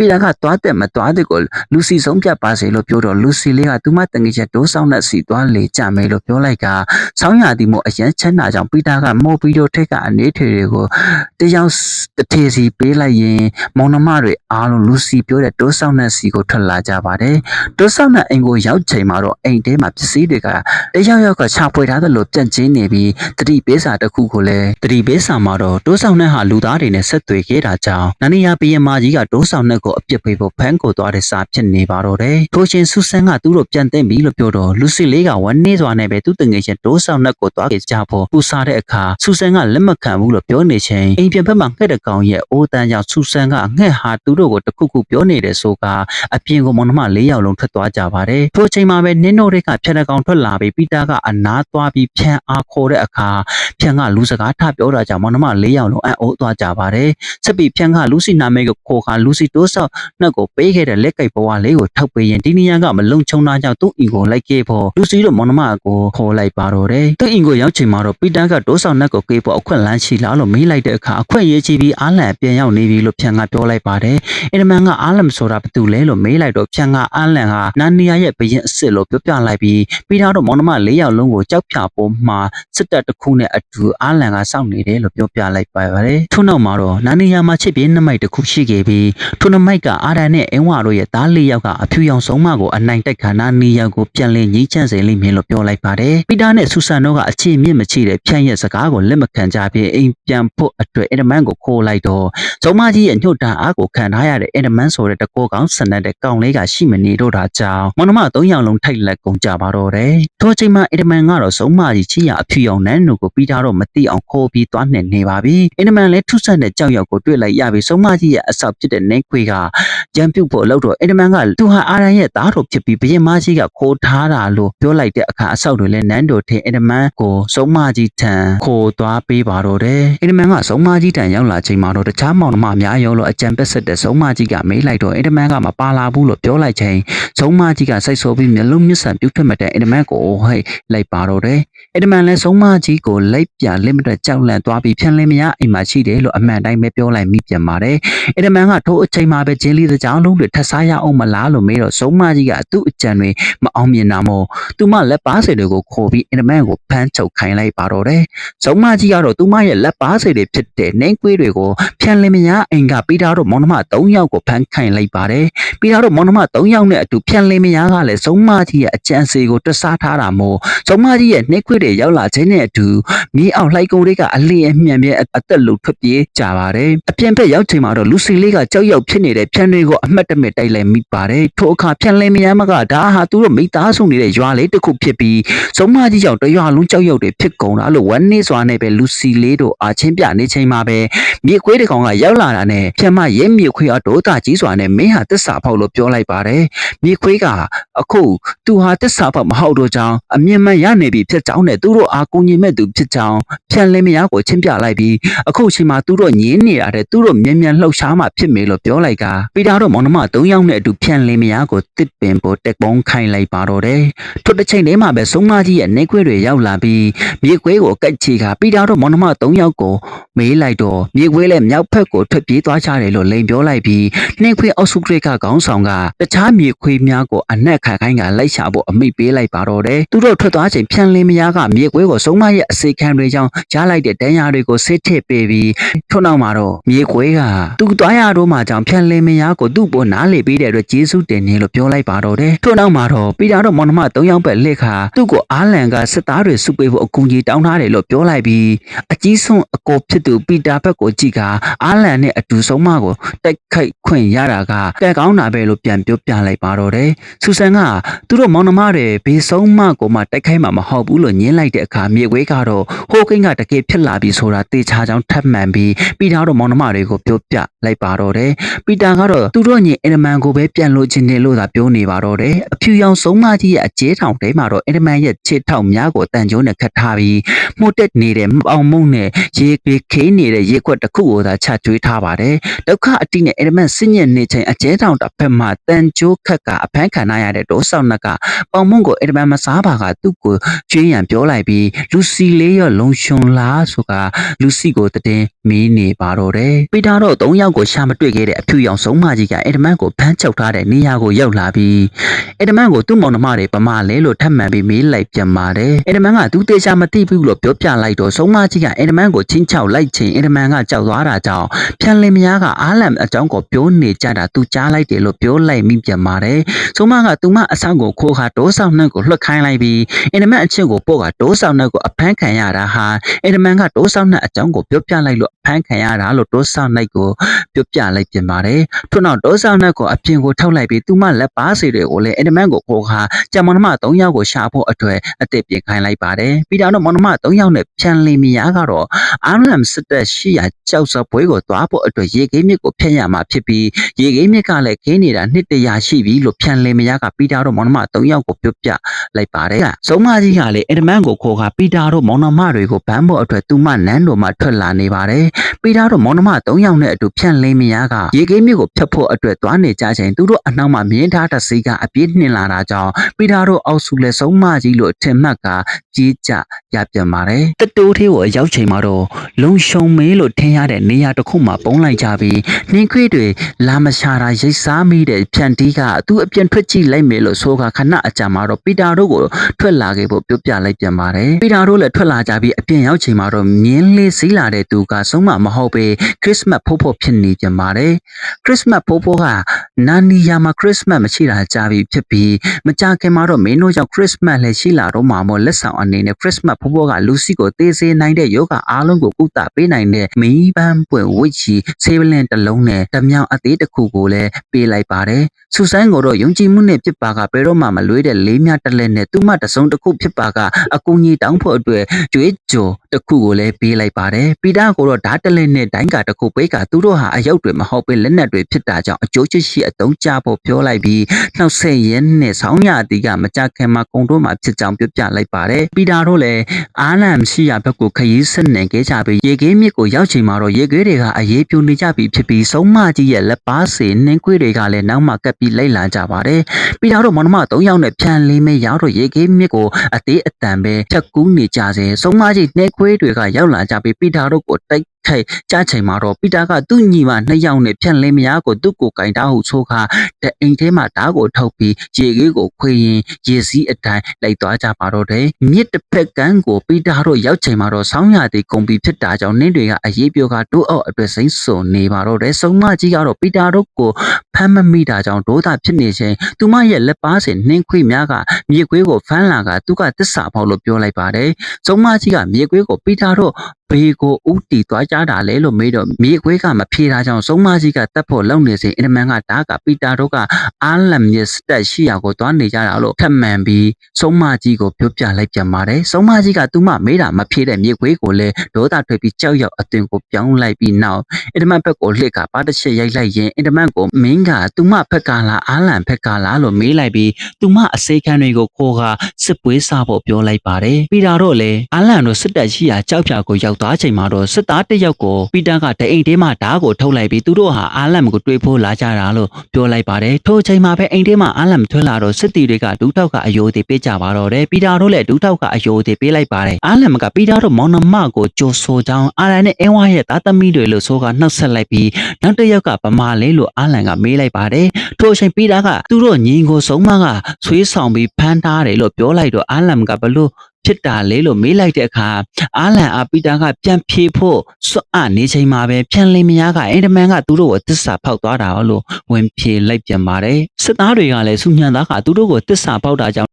ပြီးတာကသွားတဲ့မသွားတဲ့ကိုလူစီဆုံးဖြတ်ပါစေလို့ပြောတော့လူစီလေးကသူမတငယ်ချက်တိုးဆောင်တဲ့စီသွားလေကြမယ်လို့ပြောလိုက်ကဆောင်းရသည်မို့အရန်ချမ်းသာကြောင့်ပီတာကမော်ပီတိုထိတ်ကအနေထွေတွေကိုတယောက်တစ်ထေစီပေးလိုက်ရင်မောင်နှမတွေအားလုံးလူစီပြောတဲ့တိုးဆောင်တဲ့စီကိုထွက်လာကြပါတယ်တိုးဆောင်တဲ့အိမ်ကိုရောက်ချိန်မှာတော့အိမ်ထဲမှာပစ္စည်းတွေကတယောက်ယောက်ကချဖွေထားသလိုပြန့်ကျင်းနေပြီးတတိပေးစာတစ်ခုကိုလည်းတတိပေးစာမှာတော့တိုးဆောင်တဲ့ဟာလူသားတွေနဲ့ဆက်သွယ်ခဲ့တာကြောင့်နန္နီယာဘီယမကြီးကတိုးဆောင်တဲ့ကိုအပြစ်ပေးဖို့ဖမ်းကိုသွားတဲ့စာဖြစ်နေပါတော့တယ်ထိုရှင်ဆူဆန်းကသူ့တို့ပြန်သိမ့်ပြီလို့ပြောတော့လူစီလေးကဝမ်းနေစွာနဲ့ပဲသူ့တငယ်ချင်းတိုးဆောင်တဲ့ကိုသွားခဲ့ကြဖို့ပူစားတဲ့အခါဆူဆန်းကလက်မခံဘူးလို့ပြောနေချိန်အိမ်ပြန်ဘက်မှာငှက်တဲ့ကောင်ရဲ့အိုးတန်းကြောင့်ဆူဆန်းကငှက်ဟာသူတို့ကိုတခုခုပြောနေတယ်ဆိုကအပြင်ကိုမောင်နှမ၄ယောက်လုံးထွက်သွားကြပါတယ်ထိုချိန်မှာပဲနင်းတို့တွေကဖြတ်တဲ့ကောင်ထွက်လာပြီးပီတာကအနားသွားပြီးဖြန်းအားခေါ်တဲ့အခါဖြန်းကလူစကားထပြောတာကြောင့်မောင်နှမ၄ယောက်လုံးအံ့ဩသွားကြပါတယ်ဆက်ပြီးဖြန်းကလူစီနာမည်ကိုခေါ်ခါလူစီတိုးဆောက်နှက်ကိုပေးခဲ့တဲ့လက်ကိတ်ဘဝလေးကိုထောက်ပေးရင်ဒီနီယန်ကမလုံချုံတာကြောင့်သူ့အင်ကိုလိုက်ခဲ့ဖို့လူစီတို့မောင်နှမကိုခေါ်လိုက်ပါတော့တယ်သူ့အင်ကိုရောက်ချိန်မှာတော့ပီတာကတိုးဆောက်နှက်ကိုကေးဖို့အခွင့်လန်းရှိလားလို့မေးလိုက်တဲ့အခါအခွင့်ရေးချပြီးအားလန်ပြန်ရောက်နေပြီလို့ဖြန်းကပြောလိုက်ပါတယ်အင်ဒမန်ကအားလန်ဆိုတာဘာတူလဲလို့မေးလိုက်တော့ဖြန်းကအားလန်ကနာနီယာရဲ့ဘရင်အစ်စ်လို့ပြောပြလိုက်ပြီးပီတာတို့မောင်နှမ၄ယောက်လုံးကိုကြောက်ဖြာပေါ်မှာစစ်တပ်တစ်ခုနဲ့အတူအားလန်ကစောင့်နေတယ်လို့ပြောပြလိုက်ပါပါတယ်ထို့နောက်မှာတော့နာနီယာမှာချစ်ပြင်းနှမိုက်တစ်ခုရှိခဲ့ပြီးထိုနှမိုက်ကအာရန်နဲ့အင်းဝါတို့ရဲ့သားလေးယောက်ကအဖြူရောင်ဆုံးမကိုအနိုင်တိုက်ခါနာနီယာကိုပြန်လည်ငြိမ်းချမ်းစေလိမ့်မယ်လို့ပြောလိုက်ပါတယ်ပီတာနဲ့ဆူဆန်တို့ကအခြေမြင့်မချိတဲ့ဖြန့်ရဲ့စကားကိုလက်မခံကြပြီးအိမ်ပြန်ဖို့အတွက်အင်ဒမန်ကိုခိုးလိုက်တော့ဆုံးမကြီးရဲ့ညှို့တန်အားကိုခံထားရတဲ့အင်ဒမန်ဆိုတဲ့တကောကောင်ဆန်တဲ့ကောင်လေးကရှိမနေတော့တာကြောင့်မနမ၃ယောက်လုံးထိုက်လက်ကုန်ကြပါတော့တယ်ထိုချိန်မှာအင်ဒမန်ကတော့ဆုံးမကြီးချီရအဖြူရောင်နန်းတို့ကိုပြီးတော့မသိအောင်ခိုးပြီးသွားနှင်နေပါပြီအင်ဒမန်လည်းထုဆက်တဲ့ကြောက်ရောက်ကိုတွေ့လိုက်ရပြီးဆုံးမကြီးရဲ့အဆောက်ဖြစ်တဲ့နင်းခွေကကြံပြုတ်ဖို့လောက်တော့အင်ဒမန်ကသူဟာအာရန်ရဲ့သားတော်ဖြစ်ပြီးဘရင်မကြီးကခိုးထားတာလို့ပြောလိုက်တဲ့အခါအဆောက်တွေလည်းနန်းတော်ထင်အင်ဒမန်ကိုဆုံးမကြီးထံခိုးသွားပေးပါတော့တယ်အင်ဒမန်ကဆုံးမကြီးထံရောက်လာချိန်မှာတော့တခြားမောင်နှမအများရောလို့အကြံပက်ဆက်တဲ့ဆုံးမကြီးကမေးလိုက်တော့အင်ဒမန်ကမပါလာဘူးလို့ပြောလိုက်ချိန်ဆုံးမကြီးကစိတ်ဆိုးပြီးမျက်လုံးမျက်စံပြုတ်ထွက်မှတဲ့အင်ဒမန်ကိုဟဲ့လိုက်ပါတော့တယ်အင်ဒမန်လည်းဆုံးမကြီးကိုလိုက်ပြလက်မတွက်ကြောက်လန့်သွားပြီးဖြန်လင်းမရအိမ်မှာရှိတယ်လို့အမှန်တိုင်းပဲပြောလိုက်မိပြန်ပါတယ်အင်ဒမန်ကထိုးအချိန်မှာပဲဂျင်းလီတဲ့ကြောင်လုံးတွေထပ်ဆားရအောင်မလားလို့မေးတော့ဆုံးမကြီးကသူ့အကြံတွေမအောင်မြင်တာမို့သူမလက်ပါစေတွေကိုခေါ်ပြီးအင်ဒမန်ကိုဖမ်းချုပ်ခိုင်းလိုက်ပါတော့တယ်ဆုံးမကြီးကတော့သူမရဲ့လက်ပါစေတွေဖြစ်တဲ့နှင်းကွေးတွေကိုဖြန်လင်းမရအိမ်ကပြီးတော့မောင်နှမ၃ယောက်ကိုဖမ်းခိုင်းလိုက်ပါတယ်ပြီးတော့မောင်နှမ၃ယောက်နဲ့အတူဖြန်လင်းမရကလည်းဆုံးမကြီးရဲ့အကြံစီကိုတွစားထားတာမို့ဆုံးမကြီးရဲ့နှင်းခွေတွေရောက်လာခြင်းနဲ့အတူမြေအောင်လှိုက်ကုန်တွေကအလင်းအမြံပြဲအသက်လုံထွက်ပြေးကြပါတယ်အပြင်ဘက်ရောက်ချိန်မှာတော့လူစီလေးကကြောက်ရွံ့ဖြစ်နေတဲ့ဖြန်တွေကိုအမှတ်တမဲ့တိုက်လိုက်မိပါတယ်ထိုအခါဖြန်လင်းမရမကဒါဟာသူတို့မိသားစုနေတဲ့ရွာလေးတစ်ခုဖြစ်ပြီးဆုံးမကြီးကြောင့်တရွာလုံးကြောက်ရွံ့တွေဖြစ်ကုန်တာလို့ဝမ်းနေစွာနဲ့ပဲလူစီလေးတို့အာချင်းပြနေချိန်မှာပဲမြေခွေးတစ်ကောင်ကရောက်လာတာနဲ့ဖြန်မရဲမြေခွေးအဒေါသကြီးစွာနဲ့မင်းဟာတစ္ဆာဖောက်လို့ပြောလိုက်ပါတယ်မြေခွေးကအခုသူဟာတစ္ဆာဖောက်မဟုတ်တော့ကြောင်းအမြင်မှန်ရနေပြီဖြစ်ကြောင်းနဲ့သူတို့အားကိုကြီးမဲ့သူဖြစ်ကြောင်းဖြန်လင်းမယားကိုချင်းပြလိုက်ပြီးအခုချိန်မှာသူတို့ညင်းနေရတဲ့သူတို့မြန်မြန်လှုပ်ရှားမှဖြစ်မေလို့ပြောလိုက်ကပီတာတို့မောင်နှမ၃ယောက်နဲ့အတူဖြန်လင်းမယားကိုတစ်ပင်ပေါ်တက်ပုံးခိုင်းလိုက်ပါတော့တယ်ထို့တစ်ချိန်တည်းမှာပဲဆုံးမကြီးရဲ့နေခွေးတွေရောက်လာပြီးမြေခွေးကိုကတ်ချီကပီတာတို့မောင်နှမ၃ယောက်ကိုမေးလိုက်တော့မြေခွေးလည်းမြောက်ဖက်ကိုထွက်ပြေးသွားကြတယ်လို့လိန်ပြောလိုက်ပြီးနှင်းခွေးအောက်စုကရိတ်ကခေါင်းဆောင်ကတခြားမြေခွေးများကိုအနက်ခါခိုင်းကလိုက်ရှာဖို့အမိတ်ပေးလိုက်ပါတော့တယ်သူတို့ထွက်သွားချိန်ဖြန်လင်းမယားကမြေခွေးကိုဆုံးမရဲ့အစေခံတွေကြောင့်ကြားလိုက်တဲ့တန်းရာတွေကိုဆေးထစ်ပေးပြီးထွန်းနောက်မှာတော့မြေခွေးကသူ့သွားရတော့မှကြောင့်ဖြန်လင်းမယားကိုသူ့ပေါ်နားလေပေးတဲ့အတွက်ဂျေစုတင်နေလို့ပြောလိုက်ပါတော့တယ်ထွန်းနောက်မှာတော့ပီတာတို့မောင်နှမ၃ယောက်ပဲလက်ခါသူ့ကိုအားလန်ကစစ်သားတွေစုပေးဖို့အကူအညီတောင်းထားတယ်လို့ပြောလိုက်ပြီးအကြီးဆုံးအကိုဖြစ်သူပီတာဘက်ကိုကြည့်ကအားလန်နဲ့အတူဆုံးမကိုတိုက်ခိုက်ခွင့်ရတာကကဲကောင်းတာပဲလို့ပြန်ပြောပြလိုက်ပါတော့တယ်ဆူဆန်ကသူတို့မောင်နှမတွေဘေးဆုံးမကိုမှတိုက်ခိုက်မှာမဟုတ်ဘူးလို့ညင်းလိုက်တဲ့အခါမြေခွေးကတော့ဟိုကိန်းကတကယ်ဖြစ်လာပြီဆိုတာတေချာချောင်းထပ်မှန်ပြီးပီတာတို့မောင်နှမတွေကိုပြောပြလိုက်ပါတော့တယ်ပီတာကတော့သူတို့ညီအင်ဒမန်ကိုပဲပြန်လို့ချင်းတယ်လို့သာပြောနေပါတော့တယ်အဖြူရောင်ဆုံးမကြီးရဲ့အကျဲထောင်ထဲမှာတော့အင်ဒမန်ရဲ့ချစ်ထောက်များကိုတန်ကြိုးနဲ့ခတ်ထားပြီးမှုတ်တက်နေတဲ့ပေါင်မုံနဲ့ရေပေခိနေတဲ့ရေခွက်တစ်ခုကိုသာချကျွေးထားပါတယ်ဒုက္ခအတိနဲ့အင်ဒမန်စစ်ညစ်နေချိန်အကျဲထောင်တစ်ဖက်မှာတန်ကြိုးခတ်ကအဖမ်းခံရတဲ့ဒေါဆောင်နက်ကပေါင်မုံကိုအင်ဒမန်မစားပါကသူ့ကိုကျွေးရန်ပြောလိုက်ပြီးလူစီလေးရောလုံရှုံလားဆိုကလူစီကိုတည်င်းမီးနေပါတော့တယ်ပီတာတော့၃ယောက်ကိုရှာမတွေ့ခဲ့တဲ့အဖြူရောင်အောင်ဆုံးမကြီးကအင်တမန်ကိုဖမ်းချုပ်ထားတဲ့နေရာကိုရောက်လာပြီးအင်တမန်ကိုသူ့မောင်နှမတွေပမာလဲလို့ထပ်မံပြီးမေးလိုက်ပြန်ပါတယ်အင်တမန်ကသူတေချာမသိဘူးလို့ပြောပြလိုက်တော့ဆုံးမကြီးကအင်တမန်ကိုချင်းချောက်လိုက်ချိန်အင်တမန်ကကြောက်သွားတာကြောင့်ဖြန်လင်မယားကအားလံအကြောင်းကိုပြောနေကြတာသူကြားလိုက်တယ်လို့ပြောလိုက်မိပြန်ပါတယ်ဆုံးမကသူမအဆောင်ကိုခိုးခါတိုးဆောင်နှံ့ကိုလွှတ်ခိုင်းလိုက်ပြီးအင်တမန်အချင်းကိုပို့ကတိုးဆောင်နှံ့ကိုအဖမ်းခံရတာဟာအင်တမန်ကတိုးဆောင်နှံ့အကြောင်းကိုပြောပြလိုက်လို့ အဖမ်းခံရတာလို့တိုးဆောင်နှံ့ကိုပြောပြလိုက်ပြန်ပါတယ်ထို့နောက်တိုးဆောင်နှံ့ကိုအပြင်ကိုထောက်လိုက်ပြီးသူမလက်ပါစီတွေကိုလည်းအင်တမန်ကိုခိုးခါကြံမနမ၃ယောက်ကိုရှာဖို့အတွက်အသစ်ပြင်ခိုင်းလိုက်ပါတယ်ပြီးတော့မောင်နှမ၃ယောက်နဲ့ဖြန်လီမီယာကတော့အာလမ်စစ်တပ်ရှိရာကြောက်စပွဲကိုသွားဖို့အတွက်ရေကိန်းမြစ်ကိုဖျက်ရမှာဖြစ်ပြီးရေကိန်းမြစ်ကလည်းခင်းနေတာနှစ်တရာရှိပြီလို့ဖြန်လီမီယာကပီတာတို့မောင်နှမ၃ယောက်ကိုပြောပြလိုက်ပါတယ်။စုံမကြီးကလည်းအင်တမန်ကိုခေါ်ခါပီတာတို့မောင်နှမတွေကိုဗန်းဖို့အတွက်သူမနန်းတို့မှထွက်လာနေပါတယ်။ပီတာတို့မောင်နှမ၃ယောက်နဲ့အတူဖြန်လီမီယာကရေကိန်းမြစ်ကိုဖျက်ဖို့အတွက်သွားနေကြချိန်သူတို့အနောက်မှာမြင်းထားတဲ့စီကအပြည့်နှင်လာတာကြောင့်ပီတာတို့အောက်စုလဲစုံမကြီးလို့ထင်မှတ်ကကြီးကြရပြန်ပါတယ်။တတိုးသေးကိုရောက်ချိန်မှာတော့လုံရှုံမေးလို့ထင်ရတဲ့နေရာတစ်ခုမှာပုံလိုက်ကြပြီးနှင်းခွေးတွေလာမရှာတာရိတ်စားမိတဲ့ဖြန်တီးကသူ့အပြင်ထွက်ကြည့်လိုက်မယ်လို့ဆိုကခဏအကြာမှာတော့ပီတာတို့ကိုထွက်လာခဲ့ဖို့ပြောပြလိုက်ပြန်ပါတယ်ပီတာတို့လည်းထွက်လာကြပြီးအပြင်ရောက်ချိန်မှာတော့မြင်းလေးစီးလာတဲ့သူကဆုံးမမဟုတ်ပဲခရစ်စမတ်ဖိုးဖိုးဖြစ်နေပြန်ပါတယ်ခရစ်စမတ်ဖိုးဖိုးကနာနီယာမှာခရစ်စမတ်မရှိတာကြာပြီဖြစ်ပြီးမကြခင်မှာတော့မင်းတို့ကြောင့်ခရစ်စမတ်လည်းရှိလာတော့မှာမို့လက်ဆောင်အနေနဲ့ခရစ်စမတ်ဖိုးဖိုးကလူစီကိုသေစေနိုင်တဲ့ယောဂအားလုံးကိုကုသပေးနိုင်တဲ့မီးပန်းပွင့်ဝိတ်ချီဆေးပလင်တစ်လုံးနဲ့တမြောင်အသေးတစ်ခုကိုလည်းပေးလိုက်ပါတယ်။ဆူဆိုင်းကိုတော့ယုံကြည်မှုနဲ့ဖြစ်ပါကဘယ်တော့မှမလွေးတဲ့လေးမြတစ်လက်နဲ့သူ့မတစုံတစ်ခုဖြစ်ပါကအကူကြီးတောင်းဖို့အတွက်ကြွေးကြော်တစ်ခုကိုလည်းပေးလိုက်ပါတယ်။ပီတာကိုတော့ဓာတ်တစ်လက်နဲ့ဒိုင်းကာတစ်ခုပေးကသူတို့ဟာအယုတ်တွေမဟုတ်ပဲလက်နက်တွေဖြစ်တာကြောင့်အကျိုးချစ်ရှိအတုံးချဖို့ပြောလိုက်ပြီးနှောက်ဆက်ရဲနဲ့ဆောင်းရအတီးကမကြခင်မှာကုံတို့မှာဖြစ်ကြောင်းပြောပြလိုက်ပါတယ်။ပီတာတို့လည်းအားလမ်ရှိရာဘက်ကိုခရီးဆက်နေခဲ့ကြပြီးရေကင်းမြစ်ကိုရောက်ချိန်မှာတော့ရေခွေးတွေကအရေးပြိုနေကြပြီဖြစ်ပြီးဆုံးမကြီးရဲ့လက်ပါစေနှင်းခွေးတွေကလည်းနောက်မှကပ်ပြီးလိုက်လာကြပါတယ်။ပြီးတော့မောင်နှမ၃ယောက်နဲ့ဖြန်လေးမဲရောက်တော့ရေကင်းမြစ်ကိုအသေးအတန်ပဲဖြတ်ကူးနေကြစေဆုံးမကြီးနှင်းခွေးတွေကရောက်လာကြပြီးပီတာတို့ကိုတိုက်ခိုက်ကြချိန်မှာတော့ပီတာကသူ့ညီမနှစ်ယောက်နဲ့ဖြန်လင်းမယားကိုသူ့ကိုကင်တာဟုဆိုခါတအိမ်ထဲမှာဓာတ်ကိုထုတ်ပြီးရေကေးကိုခွေရင်ရေစည်းအတိုင်းလိုက်သွားကြပါတော့တယ်မြစ်တစ်ဖက်ကန်းကိုပီတာတို့ရောက်ချိန်မှာတော့ဆောင်းရသည်ကုန်ပြီးဖြစ်တာကြောင့်နင်းတွေကအရေးပြောကတိုးအောက်အတွက်စိမ့်စုံနေပါတော့တယ်စုံမကြီးကတော့ပီတာတို့ကိုဖမ်းမမိတာကြောင့်ဒေါသဖြစ်နေချိန်သူမရဲ့လက်ပါစင်နှင်းခွေများကမြေခွေးကိုဖမ်းလာကသူကတစ္ဆာဖောက်လို့ပြောလိုက်ပါတယ်စုံမကြီးကမြေခွေးကိုပီတာတို့ ဘေးကိုဥတီသွားကြတာလဲလို့မေးတော့မြေခွေးကမဖြေတာကြောင့်စုံမကြီးကတက်ဖို့လုံနေစဉ်အင်တမန်ကတားကပီတာတို့ကအာလမ်ရဲ့စတက်ရှိရာကိုသွားနေကြတာလို့ထပ်မံပြီးစုံမကြီးကိုပြောပြလိုက်ပြန်ပါတယ်စုံမကြီးကသူမမေးတာမဖြေတဲ့မြေခွေးကိုလည်းဒေါသထွက်ပြီးကြောက်ရွံ့အသွင်ကိုပြောင်းလိုက်ပြီးနောက်အင်တမန်ဘက်ကိုလှစ်ကပါတစ်ချက်ရိုက်လိုက်ရင်အင်တမန်ကိုမင်းကသူမဘက်ကလားအာလမ်ဘက်ကလားလို့မေးလိုက်ပြီးသူမအစိခံတွေကိုခိုးကစစ်ပွဲစားဖို့ပြောလိုက်ပါတယ်ပီတာတို့လည်းအာလမ်တို့စစ်တပ်ရှိရာကြောက်ဖြာကိုရောက်သွားချိန်မှာတော့စစ်သားတစ်ယောက်ကိုပီတာကတအိမ်ထဲမှာဓာတ်ကိုထုတ်လိုက်ပြီးသူတို့ဟာအာလမ်ကိုတွေးဖို့လာကြတာလို့ပြောလိုက်ပါတယ်ထိုအချိန်မှာပဲအိမ်ထဲမှာအာလမ်ထွက်လာတော့စစ်တီတွေကဒူးထောက်ကအယိုသေးပေးကြပါတော့တယ်ပီတာတို့လည်းဒူးထောက်ကအယိုသေးပေးလိုက်ပါတယ်အာလမ်ကပီတာတို့မောင်နှမကိုကြိုဆိုကြောင်းအာလမ်နဲ့အင်းဝါရဲ့သားသမီးတွေလို့ဆိုကနှုတ်ဆက်လိုက်ပြီးနောက်တစ်ယောက်ကဗမာလေးလို့အာလမ်ကမေးလိုက်ပါတယ်ထိုအချိန်ပီတာကသူတို့ညီကိုဆုံးမကဆွေးဆောင်ပြီးဖမ်းထားတယ်လို့ပြောလိုက်တော့အာလမ်ကဘလို့ ဖြစ်တာလေလို့မေးလိုက်တဲ့အခါအာလန်အာပီတာကပြန်ဖြေဖို့စွတ်အနေချိန်မှာပဲဖြန်လင်းမယားကအင်တမန်ကသူတို့ကိုတစ္ဆာဖောက်သွားတာလို့ဝင်ဖြေလိုက်ပြန်ပါတယ်စစ်သားတွေကလည်းစုညံသားကသူတို့ကိုတစ္ဆာဖောက်တာကြောင့်